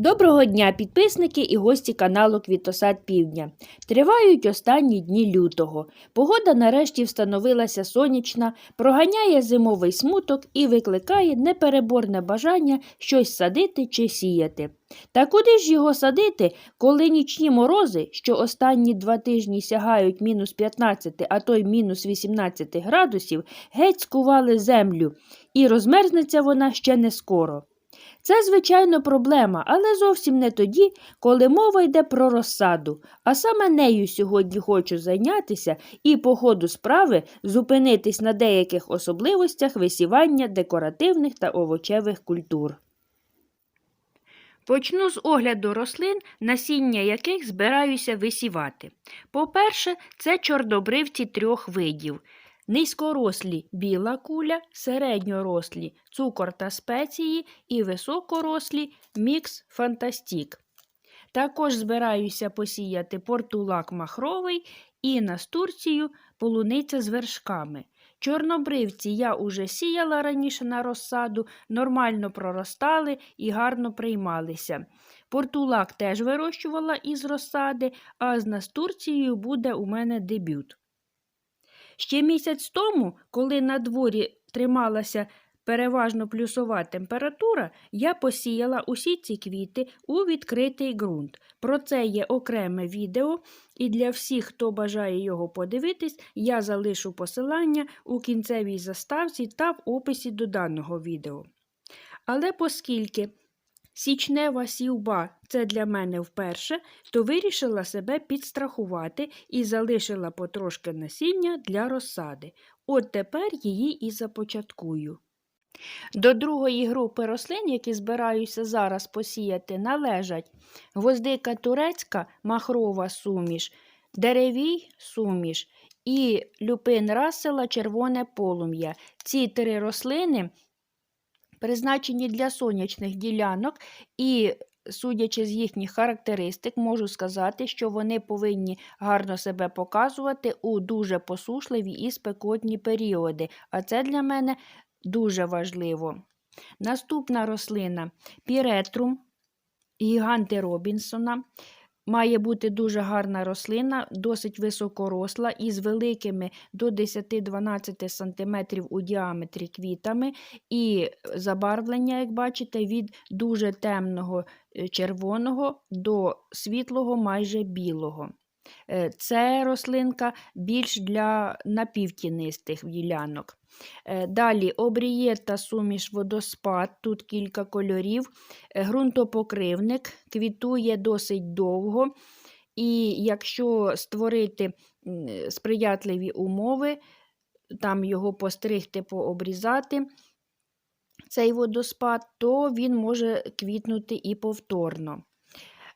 Доброго дня, підписники і гості каналу Квітосад Півдня. Тривають останні дні лютого. Погода нарешті встановилася сонячна, проганяє зимовий смуток і викликає непереборне бажання щось садити чи сіяти. Та куди ж його садити, коли нічні морози, що останні два тижні сягають мінус 15, а то й мінус 18 градусів, геть скували землю, і розмерзнеться вона ще не скоро. Це, звичайно, проблема, але зовсім не тоді, коли мова йде про розсаду. А саме нею сьогодні хочу зайнятися і по ходу справи зупинитись на деяких особливостях висівання декоративних та овочевих культур. Почну з огляду рослин, насіння яких збираюся висівати. По-перше, це чорнобривці трьох видів. Низькорослі біла куля, середньорослі цукор та спеції і високорослі мікс фантастік. Також збираюся посіяти портулак махровий і настурцію полуниця з вершками. Чорнобривці я уже сіяла раніше на розсаду, нормально проростали і гарно приймалися. Портулак теж вирощувала із розсади, а з настурцією буде у мене дебют. Ще місяць тому, коли на дворі трималася переважно плюсова температура, я посіяла усі ці квіти у відкритий ґрунт. Про це є окреме відео, і для всіх, хто бажає його подивитись, я залишу посилання у кінцевій заставці та в описі до даного відео. Але оскільки Січнева сівба це для мене вперше, то вирішила себе підстрахувати і залишила потрошки насіння для розсади. От тепер її і започаткую. До другої групи рослин, які збираюся зараз посіяти, належать гвоздика турецька, махрова суміш, деревій суміш і люпин расела червоне полум'я. Ці три рослини призначені для сонячних ділянок, і, судячи з їхніх характеристик, можу сказати, що вони повинні гарно себе показувати у дуже посушливі і спекотні періоди. А це для мене дуже важливо. Наступна рослина піретрум гіганти Робінсона. Має бути дуже гарна рослина, досить високоросла, із великими до 10-12 см у діаметрі квітами, і забарвлення, як бачите, від дуже темного е, червоного до світлого, майже білого. Е, це рослинка більш для напівтінистих ділянок. Е, далі обрієта суміш водоспад, тут кілька кольорів, ґрунтопокривник, квітує досить довго. І якщо створити сприятливі умови, там його постригти, пообрізати, цей водоспад, то він може квітнути і повторно.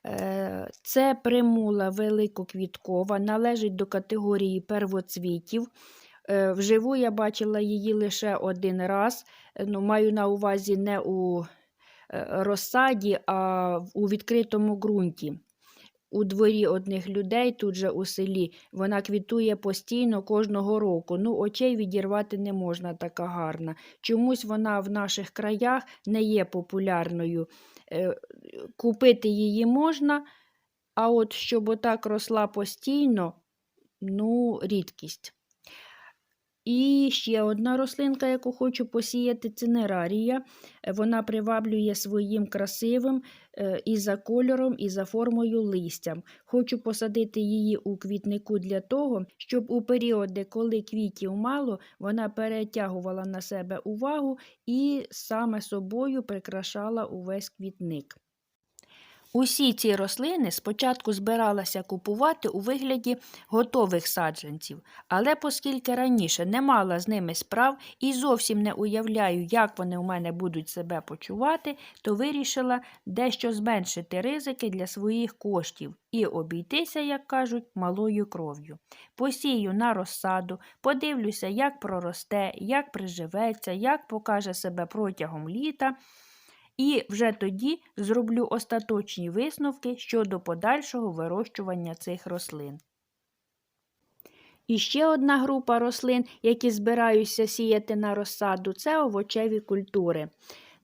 Е, це примула великоквіткова, належить до категорії первоцвітів. Е, вживу я бачила її лише один раз. Ну, Маю на увазі не у е, розсаді, а у відкритому ґрунті. У дворі одних людей, тут же у селі, вона квітує постійно кожного року. Ну, очей відірвати не можна така гарна. Чомусь вона в наших краях не є популярною. Е, купити її можна, а от щоб отак росла постійно, ну, рідкість. І ще одна рослинка, яку хочу посіяти, це нерарія. Вона приваблює своїм красивим е, і за кольором, і за формою листям. Хочу посадити її у квітнику для того, щоб у періоди, коли квітів мало, вона перетягувала на себе увагу і саме собою прикрашала увесь квітник. Усі ці рослини спочатку збиралася купувати у вигляді готових саджанців, але оскільки раніше не мала з ними справ і зовсім не уявляю, як вони у мене будуть себе почувати, то вирішила дещо зменшити ризики для своїх коштів і обійтися, як кажуть, малою кров'ю. Посію на розсаду, подивлюся, як проросте, як приживеться, як покаже себе протягом літа. І вже тоді зроблю остаточні висновки щодо подальшого вирощування цих рослин. І ще одна група рослин, які збираюся сіяти на розсаду, це овочеві культури.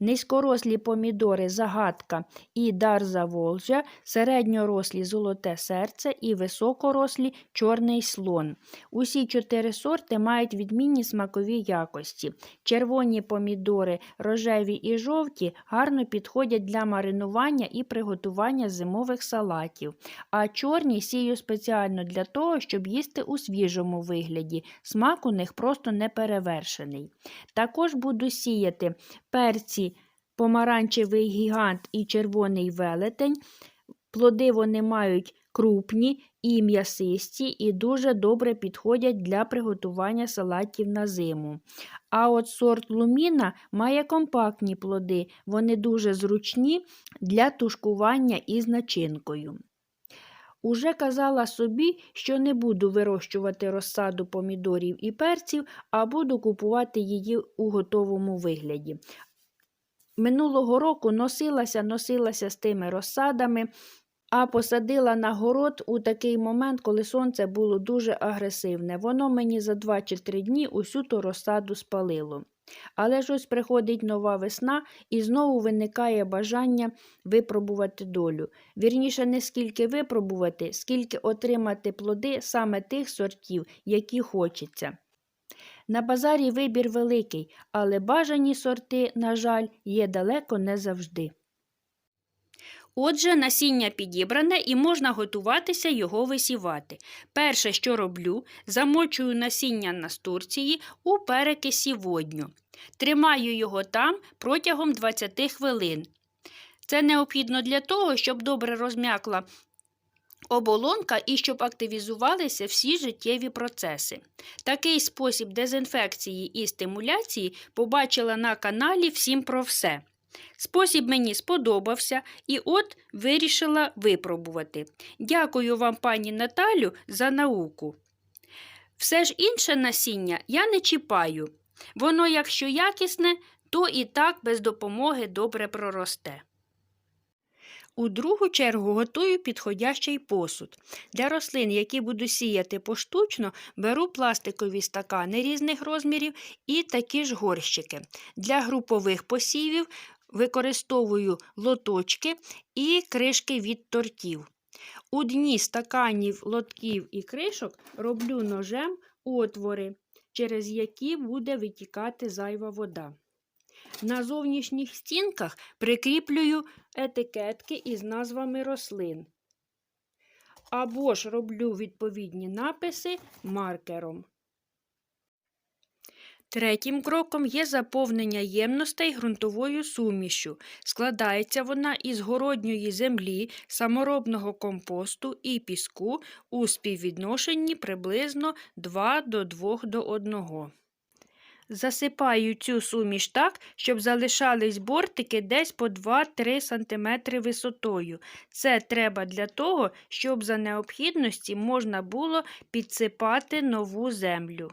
Низькорослі помідори загадка і дар Заволжя, середньорослі золоте серце і високорослі чорний слон. Усі чотири сорти мають відмінні смакові якості. Червоні помідори, рожеві і жовті гарно підходять для маринування і приготування зимових салатів, а чорні сію спеціально для того, щоб їсти у свіжому вигляді. Смак у них просто неперевершений. Також буду сіяти перці, помаранчевий гігант і червоний велетень. Плоди вони мають крупні і м'ясисті, і дуже добре підходять для приготування салатів на зиму. А от сорт луміна має компактні плоди, вони дуже зручні для тушкування із начинкою. Уже казала собі, що не буду вирощувати розсаду помідорів і перців, а буду купувати її у готовому вигляді. Минулого року носилася, носилася з тими розсадами, а посадила на город у такий момент, коли сонце було дуже агресивне. Воно мені за 2 чи 3 дні усю ту розсаду спалило. Але ж ось приходить нова весна і знову виникає бажання випробувати долю. Вірніше, не скільки випробувати, скільки отримати плоди саме тих сортів, які хочеться. На базарі вибір великий, але бажані сорти, на жаль, є далеко не завжди. Отже, насіння підібране і можна готуватися його висівати. Перше, що роблю, замочую насіння настурції у перекисі водню. Тримаю його там протягом 20 хвилин. Це необхідно для того, щоб добре розм'якла оболонка і щоб активізувалися всі життєві процеси. Такий спосіб дезінфекції і стимуляції побачила на каналі Всім про все. Спосіб мені сподобався і от вирішила випробувати. Дякую вам, пані Наталю, за науку. Все ж інше насіння я не чіпаю. Воно, якщо якісне, то і так без допомоги добре проросте. У другу чергу готую підходящий посуд. Для рослин, які буду сіяти поштучно, беру пластикові стакани різних розмірів і такі ж горщики. Для групових посівів використовую лоточки і кришки від тортів. У дні стаканів, лотків і кришок роблю ножем отвори, через які буде витікати зайва вода. На зовнішніх стінках прикріплюю етикетки із назвами рослин. Або ж роблю відповідні написи маркером. Третім кроком є заповнення ємностей ґрунтовою сумішю. Складається вона із городньої землі, саморобного компосту і піску у співвідношенні приблизно 2 до 2 до 1. Засипаю цю суміш так, щоб залишались бортики десь по 2-3 см висотою. Це треба для того, щоб за необхідності можна було підсипати нову землю.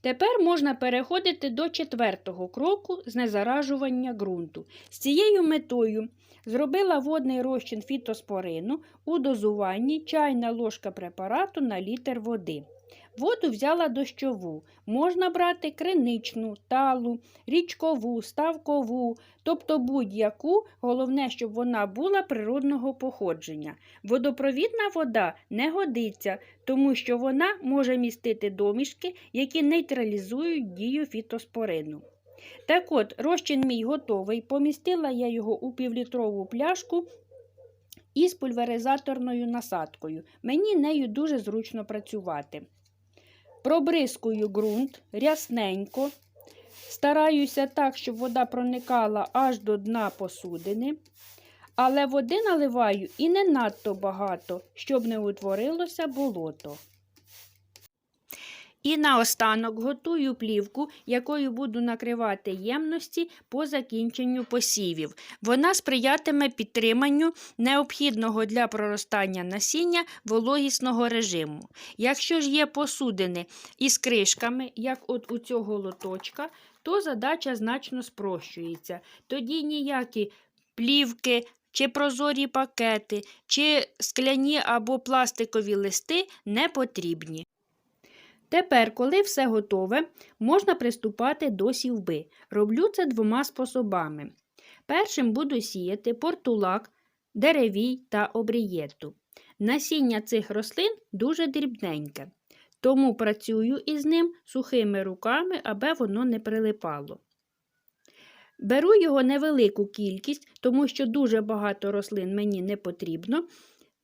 Тепер можна переходити до четвертого кроку знезаражування ґрунту. З цією метою зробила водний розчин фітоспорину у дозуванні чайна ложка препарату на літр води. Воду взяла дощову, можна брати криничну, талу, річкову, ставкову, тобто будь-яку, головне, щоб вона була природного походження. Водопровідна вода не годиться, тому що вона може містити домішки, які нейтралізують дію фітоспорину. Так от, розчин мій готовий, помістила я його у півлітрову пляшку із пульверизаторною насадкою. Мені нею дуже зручно працювати. Пробризкую ґрунт рясненько. Стараюся так, щоб вода проникала аж до дна посудини. Але води наливаю і не надто багато, щоб не утворилося болото. І наостанок готую плівку, якою буду накривати ємності по закінченню посівів. Вона сприятиме підтриманню необхідного для проростання насіння вологісного режиму. Якщо ж є посудини із кришками, як от у цього лоточка, то задача значно спрощується. Тоді ніякі плівки. Чи прозорі пакети, чи скляні або пластикові листи не потрібні. Тепер, коли все готове, можна приступати до сівби. Роблю це двома способами. Першим буду сіяти портулак, деревій та обрієту. Насіння цих рослин дуже дрібненьке, тому працюю із ним сухими руками, аби воно не прилипало. Беру його невелику кількість, тому що дуже багато рослин мені не потрібно,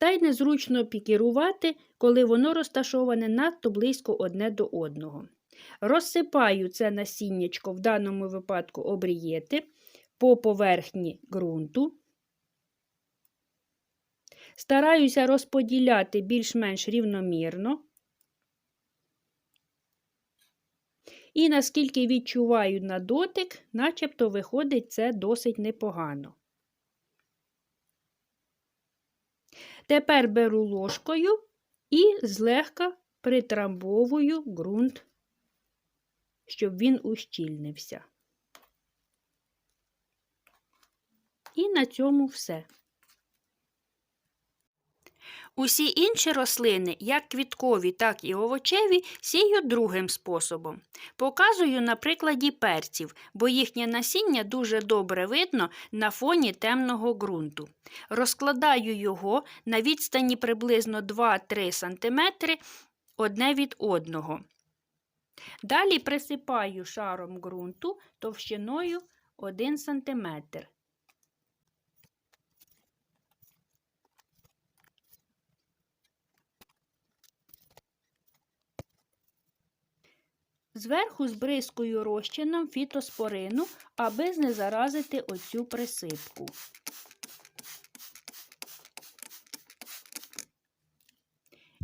та й незручно пікірувати, коли воно розташоване надто близько одне до одного. Розсипаю це насіннячко, в даному випадку обрієти, по поверхні ґрунту. Стараюся розподіляти більш-менш рівномірно. І наскільки відчуваю на дотик, начебто виходить це досить непогано. Тепер беру ложкою і злегка притрамбовую ґрунт, щоб він ущільнився. І на цьому все. Усі інші рослини, як квіткові, так і овочеві, сію другим способом. Показую на прикладі перців, бо їхнє насіння дуже добре видно на фоні темного ґрунту. Розкладаю його на відстані приблизно 2-3 см одне від одного. Далі присипаю шаром ґрунту товщиною 1 см. Зверху збризкую розчином фітоспорину, аби знезаразити оцю присипку.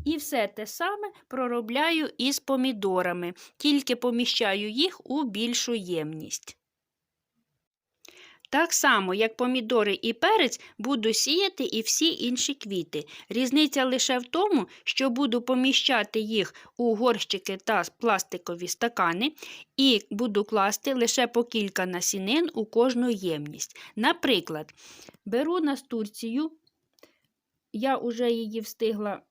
І все те саме проробляю із помідорами, тільки поміщаю їх у більшу ємність. Так само, як помідори і перець, буду сіяти і всі інші квіти. Різниця лише в тому, що буду поміщати їх у горщики та пластикові стакани, і буду класти лише по кілька насінин у кожну ємність. Наприклад, беру настурцію, я вже її встигла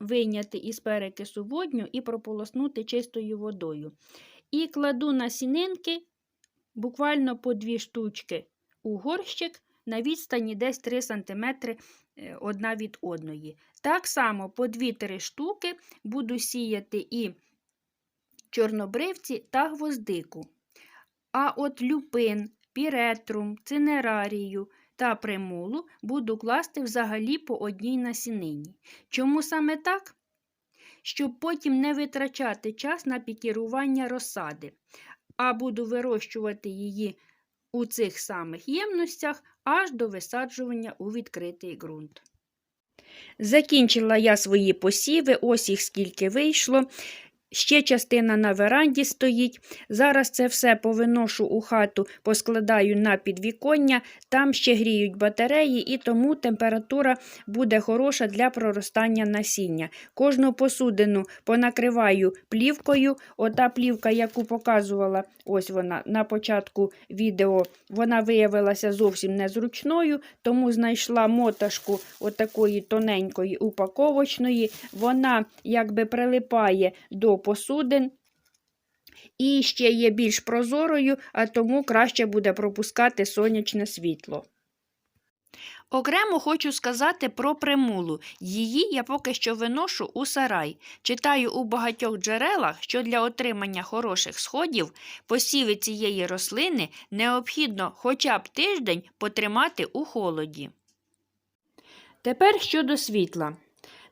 вийняти із перекису водню і прополоснути чистою водою. І кладу насінинки буквально по дві штучки у горщик на відстані десь 3 см одна від одної. Так само по 2-3 штуки буду сіяти і чорнобривці та гвоздику. А от люпин, піретрум, цинерарію та примулу буду класти взагалі по одній насінині. Чому саме так? Щоб потім не витрачати час на пікірування розсади а буду вирощувати її у цих самих ємностях аж до висаджування у відкритий ґрунт. Закінчила я свої посіви, ось їх скільки вийшло. Ще частина на веранді стоїть. Зараз це все повиношу у хату, поскладаю на підвіконня, там ще гріють батареї, і тому температура буде хороша для проростання насіння. Кожну посудину понакриваю плівкою. Ота плівка, яку показувала ось вона на початку відео, вона виявилася зовсім незручною, тому знайшла моташку отакої тоненької упаковочної. Вона якби прилипає до посудин. І ще є більш прозорою, а тому краще буде пропускати сонячне світло. Окремо хочу сказати про примулу. Її я поки що виношу у сарай. Читаю у багатьох джерелах, що для отримання хороших сходів посіви цієї рослини необхідно хоча б тиждень потримати у холоді. Тепер щодо світла.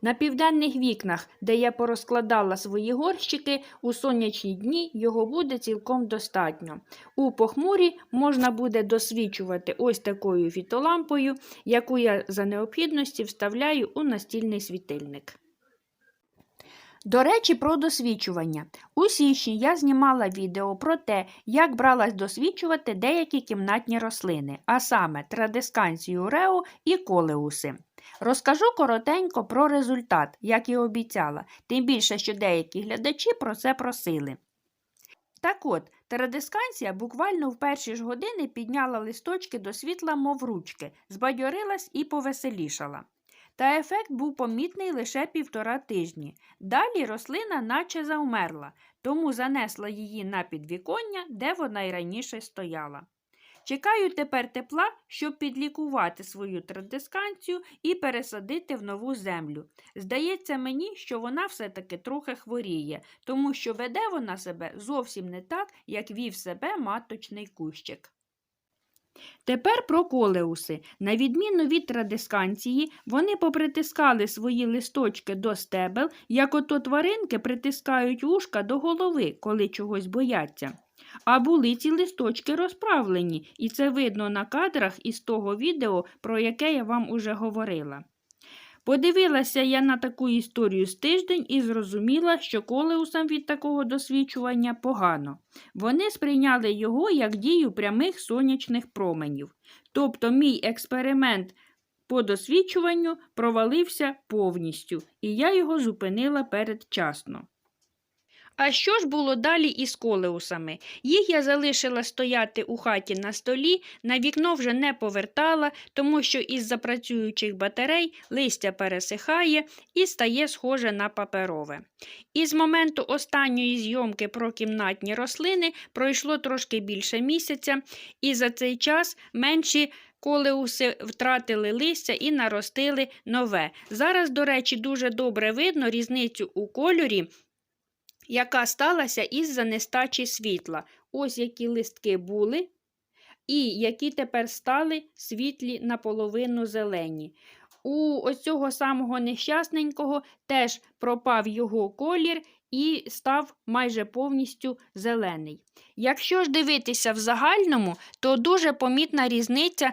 На південних вікнах, де я порозкладала свої горщики, у сонячні дні його буде цілком достатньо. У похмурі можна буде досвічувати ось такою фітолампою, яку я за необхідності вставляю у настільний світильник. До речі, про досвічування. У січні я знімала відео про те, як бралась досвічувати деякі кімнатні рослини, а саме традисканцію рео і колеуси. Розкажу коротенько про результат, як і обіцяла, тим більше, що деякі глядачі про це просили. Так от, терадисканція буквально в перші ж години підняла листочки до світла, мов ручки, збадьорилась і повеселішала. Та ефект був помітний лише півтора тижні. Далі рослина наче завмерла, тому занесла її на підвіконня, де вона й раніше стояла. Чекаю тепер тепла, щоб підлікувати свою традисканцію і пересадити в нову землю. Здається мені, що вона все-таки трохи хворіє, тому що веде вона себе зовсім не так, як вів себе маточний кущик. Тепер про колеуси. На відміну від традисканції, вони попритискали свої листочки до стебел, як ото тваринки притискають вушка до голови, коли чогось бояться. А були ці листочки розправлені, і це видно на кадрах із того відео, про яке я вам уже говорила. Подивилася я на таку історію з тиждень і зрозуміла, що колеусам від такого досвідчування погано. Вони сприйняли його як дію прямих сонячних променів. Тобто мій експеримент по досвідчуванню провалився повністю, і я його зупинила передчасно. А що ж було далі із колеусами? Їх я залишила стояти у хаті на столі, на вікно вже не повертала, тому що із запрацюючих батарей листя пересихає і стає схоже на паперове. І з моменту останньої зйомки про кімнатні рослини пройшло трошки більше місяця, і за цей час менші колеуси втратили листя і наростили нове. Зараз, до речі, дуже добре видно різницю у кольорі яка сталася із-за нестачі світла. Ось які листки були, і які тепер стали світлі наполовину зелені. У ось цього самого нещасненького теж пропав його колір і став майже повністю зелений. Якщо ж дивитися в загальному, то дуже помітна різниця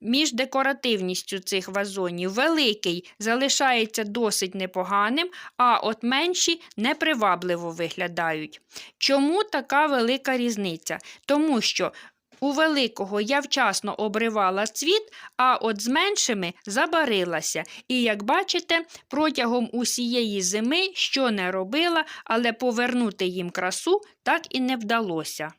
між декоративністю цих вазонів. Великий залишається досить непоганим, а от менші непривабливо виглядають. Чому така велика різниця? Тому що у великого я вчасно обривала цвіт, а от з меншими забарилася. І, як бачите, протягом усієї зими що не робила, але повернути їм красу так і не вдалося.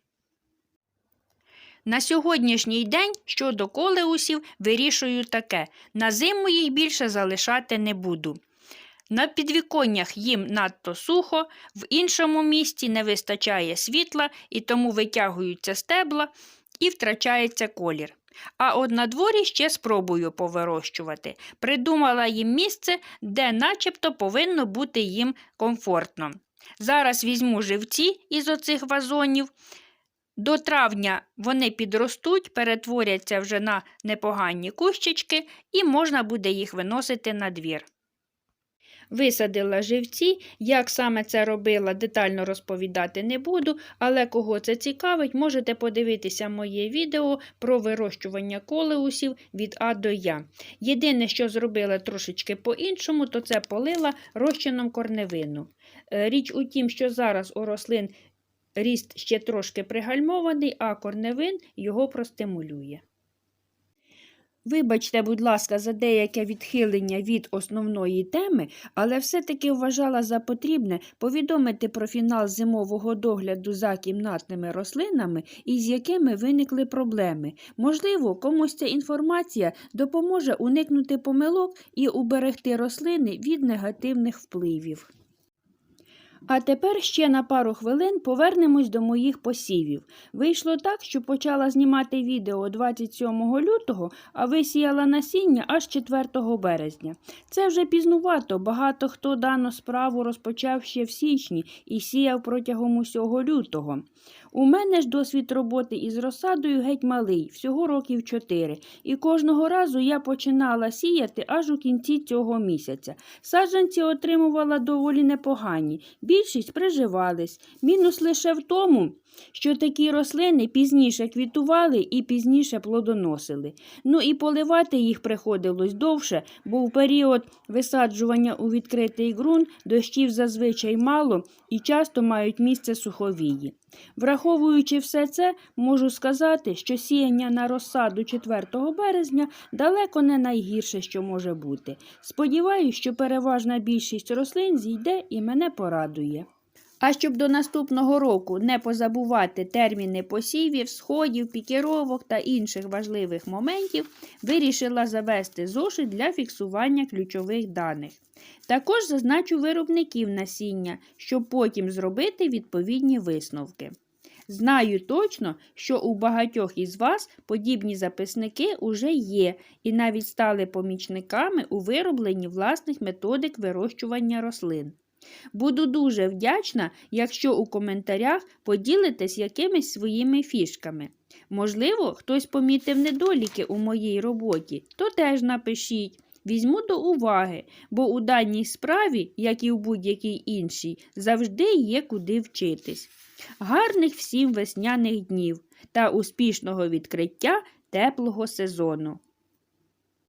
На сьогоднішній день щодо колеусів вирішую таке: на зиму їх більше залишати не буду. На підвіконнях їм надто сухо, в іншому місці не вистачає світла і тому витягуються стебла і втрачається колір. А от на дворі ще спробую повирощувати. Придумала їм місце, де начебто повинно бути їм комфортно. Зараз візьму живці із оцих вазонів. До травня вони підростуть, перетворяться вже на непогані кущички, і можна буде їх виносити на двір. Висадила живці, як саме це робила, детально розповідати не буду, але кого це цікавить, можете подивитися моє відео про вирощування колеусів від А до Я. Єдине, що зробила трошечки по-іншому, то це полила розчином корневину. Е, Річ у тім, що зараз у рослин ріст ще трошки пригальмований, а корневин його простимулює. Вибачте, будь ласка, за деяке відхилення від основної теми, але все-таки вважала за потрібне повідомити про фінал зимового догляду за кімнатними рослинами, із якими виникли проблеми. Можливо, комусь ця інформація допоможе уникнути помилок і уберегти рослини від негативних впливів. А тепер ще на пару хвилин повернемось до моїх посівів. Вийшло так, що почала знімати відео 27 лютого, а висіяла насіння аж 4 березня. Це вже пізнувато, багато хто дану справу розпочав ще в січні і сіяв протягом усього лютого. У мене ж досвід роботи із розсадою геть малий, всього років 4, і кожного разу я починала сіяти аж у кінці цього місяця. Саджанці отримувала доволі непогані, більшість приживались. Мінус лише в тому, що такі рослини пізніше квітували і пізніше плодоносили. Ну і поливати їх приходилось довше, бо в період висаджування у відкритий ґрунт дощів зазвичай мало і часто мають місце суховії. Враховуючи все це, можу сказати, що сіяння на розсаду 4 березня далеко не найгірше, що може бути. Сподіваюсь, що переважна більшість рослин зійде і мене порадує. А щоб до наступного року не позабувати терміни посівів, сходів, пікіровок та інших важливих моментів, вирішила завести зошит для фіксування ключових даних. Також зазначу виробників насіння, щоб потім зробити відповідні висновки. Знаю точно, що у багатьох із вас подібні записники уже є і навіть стали помічниками у виробленні власних методик вирощування рослин. Буду дуже вдячна, якщо у коментарях поділитесь якимись своїми фішками. Можливо, хтось помітив недоліки у моїй роботі, то теж напишіть. Візьму до уваги, бо у даній справі, як і в будь-якій іншій, завжди є куди вчитись. Гарних всім весняних днів та успішного відкриття теплого сезону!